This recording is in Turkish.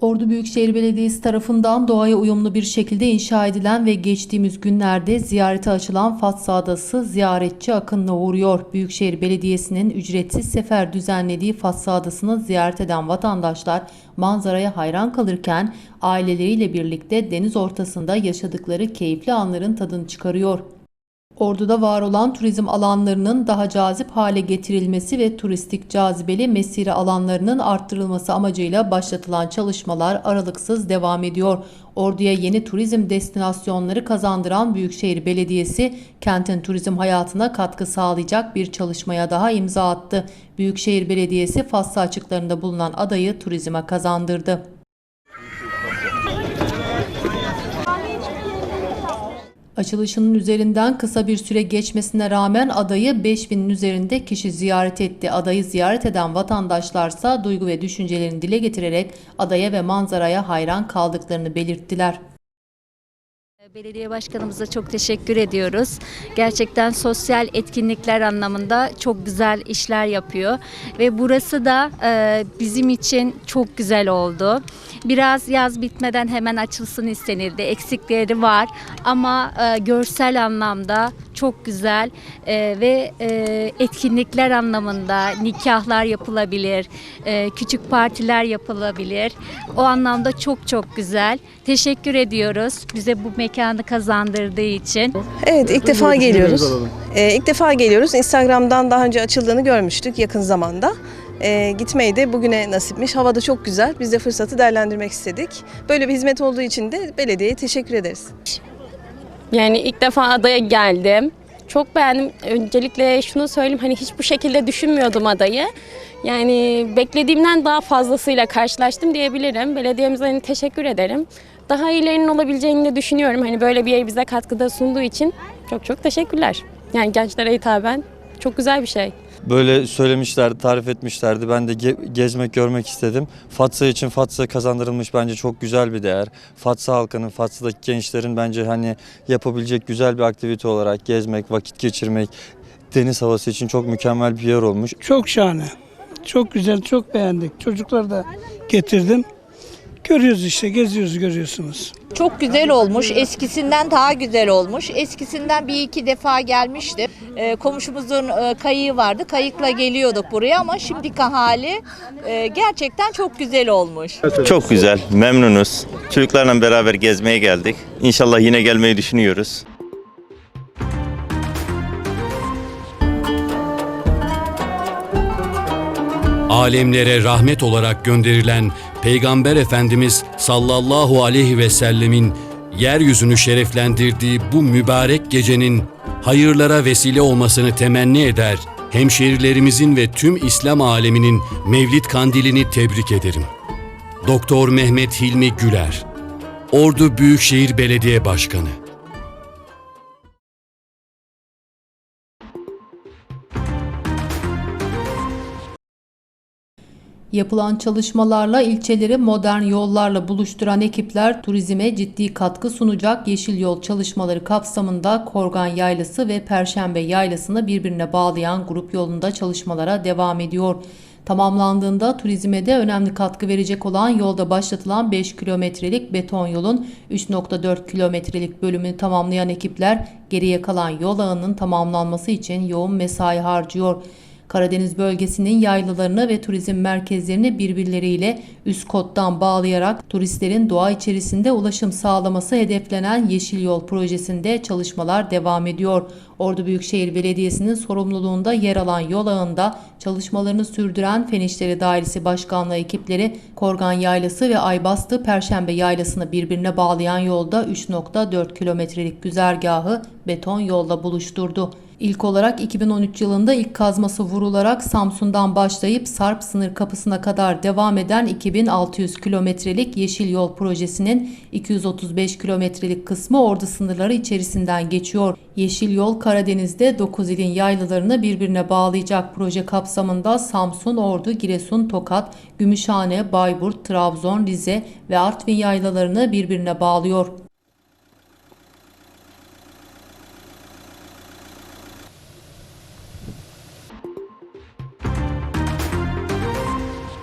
Ordu Büyükşehir Belediyesi tarafından doğaya uyumlu bir şekilde inşa edilen ve geçtiğimiz günlerde ziyarete açılan Fatsa Adası ziyaretçi akınına uğruyor. Büyükşehir Belediyesi'nin ücretsiz sefer düzenlediği Fatsa Adası'nı ziyaret eden vatandaşlar manzaraya hayran kalırken aileleriyle birlikte deniz ortasında yaşadıkları keyifli anların tadını çıkarıyor. Ordu'da var olan turizm alanlarının daha cazip hale getirilmesi ve turistik cazibeli mesire alanlarının arttırılması amacıyla başlatılan çalışmalar aralıksız devam ediyor. Ordu'ya yeni turizm destinasyonları kazandıran Büyükşehir Belediyesi, kentin turizm hayatına katkı sağlayacak bir çalışmaya daha imza attı. Büyükşehir Belediyesi Faslı açıklarında bulunan adayı turizme kazandırdı. Açılışının üzerinden kısa bir süre geçmesine rağmen adayı 5000'in üzerinde kişi ziyaret etti. Adayı ziyaret eden vatandaşlarsa duygu ve düşüncelerini dile getirerek adaya ve manzaraya hayran kaldıklarını belirttiler. Belediye başkanımıza çok teşekkür ediyoruz. Gerçekten sosyal etkinlikler anlamında çok güzel işler yapıyor ve burası da e, bizim için çok güzel oldu. Biraz yaz bitmeden hemen açılsın istenildi. Eksikleri var ama e, görsel anlamda çok güzel e, ve e, etkinlikler anlamında nikahlar yapılabilir, e, küçük partiler yapılabilir. O anlamda çok çok güzel. Teşekkür ediyoruz bize bu mekanı kazandırdığı için. Evet ilk defa geliyoruz. Ee, ilk defa geliyoruz. Instagram'dan daha önce açıldığını görmüştük yakın zamanda. Ee, gitmeyi de bugüne nasipmiş. Hava da çok güzel. Biz de fırsatı değerlendirmek istedik. Böyle bir hizmet olduğu için de belediyeye teşekkür ederiz. Yani ilk defa adaya geldim. Çok beğendim. Öncelikle şunu söyleyeyim hani hiç bu şekilde düşünmüyordum adayı. Yani beklediğimden daha fazlasıyla karşılaştım diyebilirim. Belediyemize hani teşekkür ederim. Daha iyilerinin olabileceğini de düşünüyorum. Hani böyle bir yer bize katkıda sunduğu için çok çok teşekkürler. Yani gençlere hitaben çok güzel bir şey. Böyle söylemişlerdi, tarif etmişlerdi. Ben de ge- gezmek, görmek istedim. Fatsa için Fatsa kazandırılmış bence çok güzel bir değer. Fatsa halkının, Fatsa'daki gençlerin bence hani yapabilecek güzel bir aktivite olarak gezmek, vakit geçirmek, deniz havası için çok mükemmel bir yer olmuş. Çok şahane. Çok güzel, çok beğendik. Çocukları da getirdim. Görüyoruz işte, geziyoruz görüyorsunuz. Çok güzel olmuş. Eskisinden daha güzel olmuş. Eskisinden bir iki defa gelmiştim. Ee, komşumuzun e, kayığı vardı. Kayıkla geliyorduk buraya ama şimdiki hali e, gerçekten çok güzel olmuş. Çok güzel, memnunuz. Çocuklarla beraber gezmeye geldik. İnşallah yine gelmeyi düşünüyoruz. alemlere rahmet olarak gönderilen Peygamber Efendimiz sallallahu aleyhi ve sellemin yeryüzünü şereflendirdiği bu mübarek gecenin hayırlara vesile olmasını temenni eder, hemşerilerimizin ve tüm İslam aleminin Mevlid kandilini tebrik ederim. Doktor Mehmet Hilmi Güler, Ordu Büyükşehir Belediye Başkanı Yapılan çalışmalarla ilçeleri modern yollarla buluşturan ekipler turizme ciddi katkı sunacak yeşil yol çalışmaları kapsamında Korgan Yaylası ve Perşembe Yaylası'nı birbirine bağlayan grup yolunda çalışmalara devam ediyor. Tamamlandığında turizme de önemli katkı verecek olan yolda başlatılan 5 kilometrelik beton yolun 3.4 kilometrelik bölümünü tamamlayan ekipler geriye kalan yol ağının tamamlanması için yoğun mesai harcıyor. Karadeniz bölgesinin yaylalarını ve turizm merkezlerini birbirleriyle üst kottan bağlayarak turistlerin doğa içerisinde ulaşım sağlaması hedeflenen Yeşil Yol projesinde çalışmalar devam ediyor. Ordu Büyükşehir Belediyesi'nin sorumluluğunda yer alan yol ağında çalışmalarını sürdüren Fen İşleri Dairesi Başkanlığı ekipleri Korgan Yaylası ve Aybastı Perşembe Yaylası'nı birbirine bağlayan yolda 3.4 kilometrelik güzergahı beton yolla buluşturdu. İlk olarak 2013 yılında ilk kazması vurularak Samsun'dan başlayıp Sarp sınır kapısına kadar devam eden 2600 kilometrelik Yeşil Yol projesinin 235 kilometrelik kısmı ordu sınırları içerisinden geçiyor. Yeşil Yol Karadeniz'de 9 ilin yaylalarını birbirine bağlayacak proje kapsamında Samsun, Ordu, Giresun, Tokat, Gümüşhane, Bayburt, Trabzon, Rize ve Artvin yaylalarını birbirine bağlıyor.